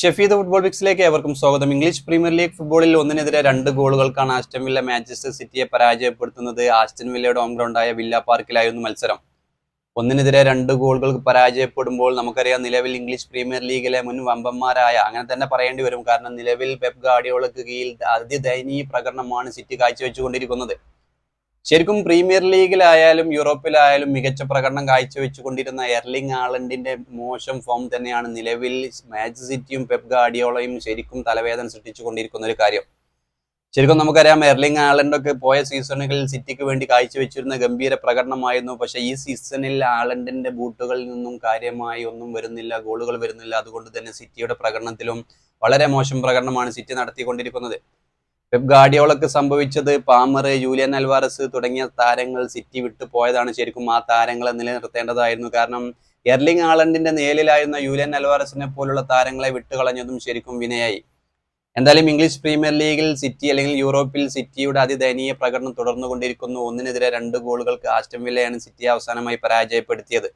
Shefeed football പിക്സിലേക്ക് ഏവർക്കും സ്വാഗതം. English premier league ഫുട്ബോളിൽ ഒന്നിനെതിരെ രണ്ട് ഗോളുകൾക്കാണ് ആസ്റ്റൻ വില്ല മാഞ്ചസ്റ്റർ സിറ്റിയെ പരാജയപ്പെടുത്തുന്നത്. ആസ്റ്റൻ വില്ലയുടെ ഹോം ഗ്രൗണ്ടായ വില്ല പാർക്കിലായിരുന്നു മത്സരം. ഒന്നിനെതിരെ രണ്ട് ഗോളുകൾക്ക് പരാജയപ്പെടുമ്പോൾ നമുക്കറിയാം നിലവിൽ ഇംഗ്ലീഷ് പ്രീമിയർ ലീഗിലെ മുൻ വമ്പന്മാരായ അങ്ങനെ തന്നെ പറയേണ്ടി വരും. കാരണം നിലവിൽ പെപ് ഗാഡിയോളക്ക് കീഴിൽ അതിദയനീയ പ്രകടനമാണ് സിറ്റി കാഴ്ചവെച്ചുകൊണ്ടിരിക്കുന്നത്. ശരിക്കും പ്രീമിയർ ലീഗിലായാലും യൂറോപ്പിലായാലും മികച്ച പ്രകടനം കാഴ്ചവെച്ചുകൊണ്ടിരുന്ന എർലിംഗ് ആളണ്ടിന്റെ മോശം ഫോം തന്നെയാണ് നിലവിൽ മാച്ച് സിറ്റിയും പെപ് ഗാഡിയോളയും ശരിക്കും തലവേദന സൃഷ്ടിച്ചുകൊണ്ടിരിക്കുന്ന ഒരു കാര്യം. ശരിക്കും നമുക്കറിയാം എർലിംഗ് ആളണ്ടൊക്കെ പോയ സീസണുകളിൽ സിറ്റിക്ക് വേണ്ടി കാഴ്ചവെച്ചിരുന്ന ഗംഭീര പ്രകടനമായിരുന്നു. പക്ഷെ ഈ സീസണിൽ ആളണ്ടിന്റെ ബൂട്ടുകളിൽ നിന്നും കാര്യമായി ഒന്നും വരുന്നില്ല ഗോളുകൾ വരുന്നില്ല. അതുകൊണ്ട് തന്നെ സിറ്റിയുടെ പ്രകടനത്തിലും വളരെ മോശം പ്രകടനമാണ് സിറ്റി നടത്തിക്കൊണ്ടിരിക്കുന്നത്. പെപ് ഗാഡിയോളൊക്കെ സംഭവിച്ചത് പാമർ ജൂലിയൻ അൽവാറസ് തുടങ്ങിയ താരങ്ങൾ സിറ്റി വിട്ടു പോയതാണ്. ശരിക്കും ആ താരങ്ങളെ നിലനിർത്തേണ്ടതായിരുന്നു. കാരണം എർലിംഗ് ആളണ്ടിന്റെ നേലിലായിരുന്ന യൂലിയൻ അൽവാറസിനെ പോലുള്ള താരങ്ങളെ വിട്ടുകളഞ്ഞതും ശരിക്കും വിനയായി. എന്തായാലും ഇംഗ്ലീഷ് പ്രീമിയർ ലീഗിൽ സിറ്റി അല്ലെങ്കിൽ യൂറോപ്പിൽ സിറ്റിയുടെ അതിദയനീയ പ്രകടനം തുടർന്നുകൊണ്ടിരിക്കുന്നു. ഒന്നിനെതിരെ രണ്ട് ഗോളുകൾക്ക് ആസ്റ്റം വില്ലയാണ് സിറ്റി അവസാനമായി പരാജയപ്പെടുത്തിയത്.